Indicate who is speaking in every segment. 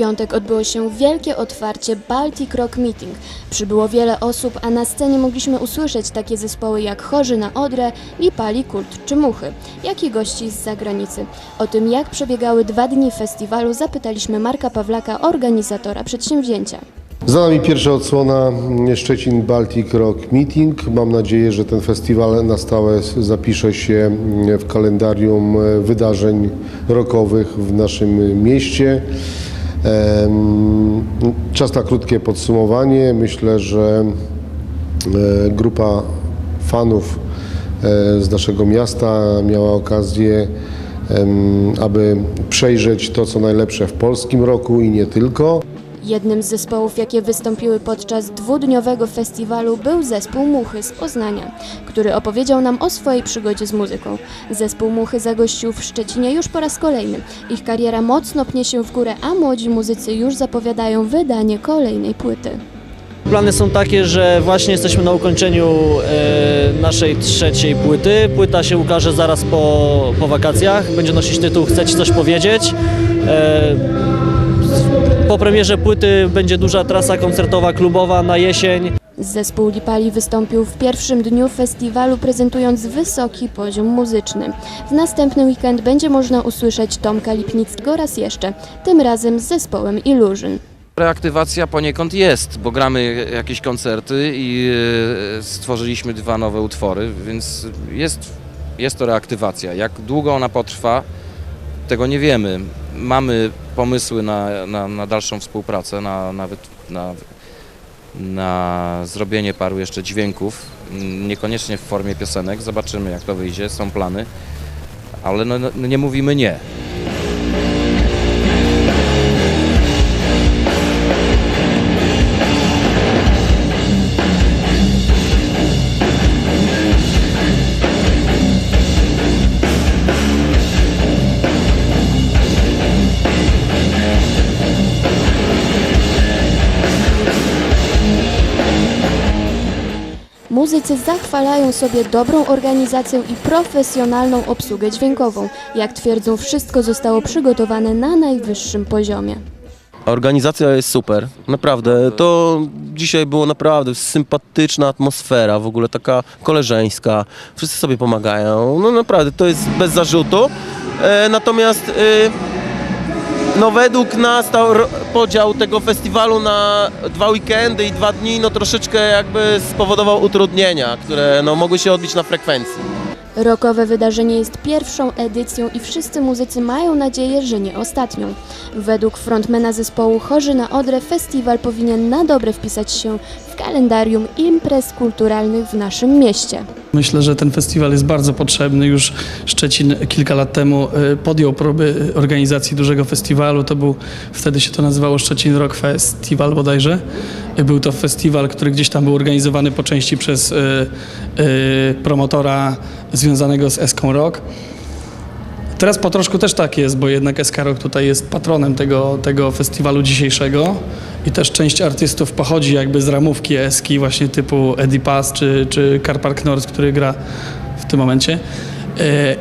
Speaker 1: piątek odbyło się wielkie otwarcie Baltic Rock Meeting. Przybyło wiele osób, a na scenie mogliśmy usłyszeć takie zespoły jak Chorzy na Odrę, Lipali, Kult czy Muchy, jak i gości z zagranicy. O tym, jak przebiegały dwa dni festiwalu, zapytaliśmy Marka Pawlaka, organizatora przedsięwzięcia.
Speaker 2: Za nami pierwsza odsłona mm, Szczecin Baltic Rock Meeting. Mam nadzieję, że ten festiwal na stałe zapisze się mm, w kalendarium e, wydarzeń rockowych w naszym mieście. Czas na krótkie podsumowanie. Myślę, że e, grupa fanów e, z naszego miasta miała okazję, aby przejrzeć to, co najlepsze w polskim roku i nie tylko.
Speaker 1: Jednym z zespołów, jakie wystąpiły podczas dwudniowego festiwalu był zespół Muchy z Poznania, który opowiedział nam o swojej przygodzie z muzyką. Zespół Muchy zagościł w Szczecinie już po raz kolejny. Ich kariera mocno pnie się w górę, a młodzi muzycy już zapowiadają wydanie kolejnej płyty.
Speaker 3: Plany są takie, że właśnie jesteśmy na ukończeniu e, naszej trzeciej płyty. Płyta się ukaże zaraz po, po wakacjach. Będzie nosić tytuł Chcę Ci coś powiedzieć. Po premierze płyty będzie duża trasa koncertowa, klubowa na jesień.
Speaker 1: Zespół Lipali wystąpił w pierwszym dniu festiwalu, prezentując wysoki poziom muzyczny. W następny weekend będzie można usłyszeć Tomka Lipnickiego raz jeszcze, tym razem z zespołem Illusion.
Speaker 4: Reaktywacja poniekąd jest, bo gramy jakieś koncerty i e, stworzyliśmy dwa nowe utwory, więc jest, jest to reaktywacja. Jak długo ona potrwa, tego nie wiemy. Mamy pomysły na, na, na dalszą współpracę, na, nawet na, na zrobienie paru jeszcze dźwięków, m, niekoniecznie w formie piosenek. Zobaczymy jak to wyjdzie, są plany, ale no, no, nie mówimy nie.
Speaker 1: Muzycy zachwalają sobie dobrą organizację i profesjonalną obsługę dźwiękową. Jak twierdzą, wszystko zostało przygotowane na najwyższym poziomie.
Speaker 5: Organizacja jest super, naprawdę. To dzisiaj było naprawdę sympatyczna atmosfera, w ogóle taka koleżeńska. Wszyscy sobie pomagają. No naprawdę, to jest bez zarzutu. E, natomiast e, no według nas ta podział tego festiwalu na dwa weekendy i dwa dni no troszeczkę jakby spowodował utrudnienia, które no mogły się odbić na frekwencji.
Speaker 1: Rokowe wydarzenie jest pierwszą edycją i wszyscy muzycy mają nadzieję, że nie ostatnią. Według frontmana zespołu Chorzy na Odrę festiwal powinien na dobre wpisać się kalendarium imprez kulturalnych w naszym mieście.
Speaker 6: Myślę, że ten festiwal jest bardzo potrzebny. Już Szczecin kilka lat temu y, podjął próby organizacji dużego festiwalu. To był, wtedy się to nazywało Szczecin Rock Festival bodajże. Y, Był to festiwal, który gdzieś tam był organizowany po części przez y, y, promotora związanego z Eską Rock. Teraz po troszku też tak jest, bo jednak SK Rock tutaj jest patronem tego, tego festiwalu dzisiejszego i też część artystów pochodzi jakby z ramówki Eski właśnie typu Eddie Pass czy, czy Karpark North, który gra w tym momencie. E,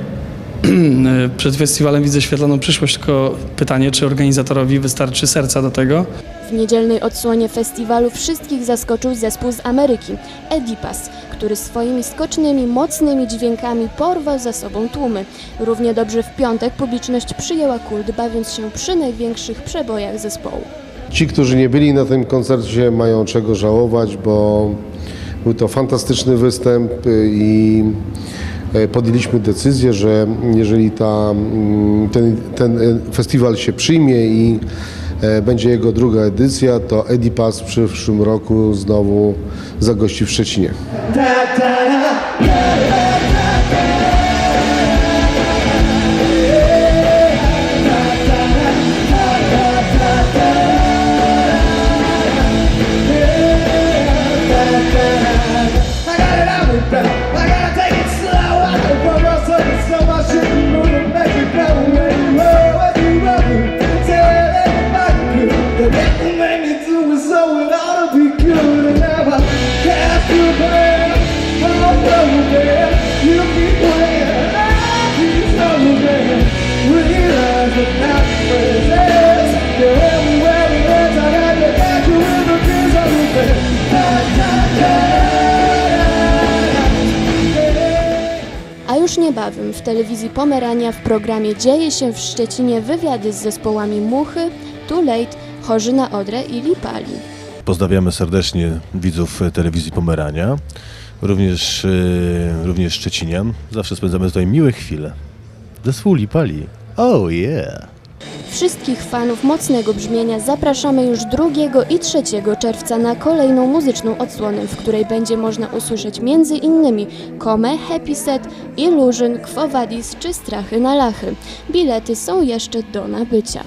Speaker 6: Przed festiwalem widzę świetloną przyszłość, tylko pytanie, czy organizatorowi wystarczy serca do tego.
Speaker 1: W niedzielnej odsłonie festiwalu wszystkich zaskoczył zespół z Ameryki, Edipas, który swoimi skocznymi, mocnymi dźwiękami porwał za sobą tłumy. Równie dobrze w piątek publiczność przyjęła kult, bawiąc się przy największych przebojach zespołu.
Speaker 2: Ci, którzy nie byli na tym koncercie, mają czego żałować, bo był to fantastyczny występ y, i e, podjęliśmy decyzję, że jeżeli ta, mm, ten, ten e, festiwal się przyjmie i będzie jego druga edycja, to Edipas w przyszłym roku znowu zagości w Szczecinie.
Speaker 1: Niebawem w telewizji Pomerania w programie Dzieje się w Szczecinie wywiady z zespołami Muchy, Too Late, Chorzy na Odrę i Lipali.
Speaker 7: Pozdrawiamy serdecznie widzów telewizji Pomerania, również, e, również Szczecinian. Zawsze spędzamy tutaj miłe chwile. Zespół Lipali. Oh yeah!
Speaker 1: Wszystkich fanów mocnego brzmienia zapraszamy już 2 i 3 czerwca na kolejną muzyczną odsłonę, w której będzie można usłyszeć m.in. Komę, Happy Set, Illusion, Kwowadis czy Strachy na Lachy. Bilety są jeszcze do nabycia.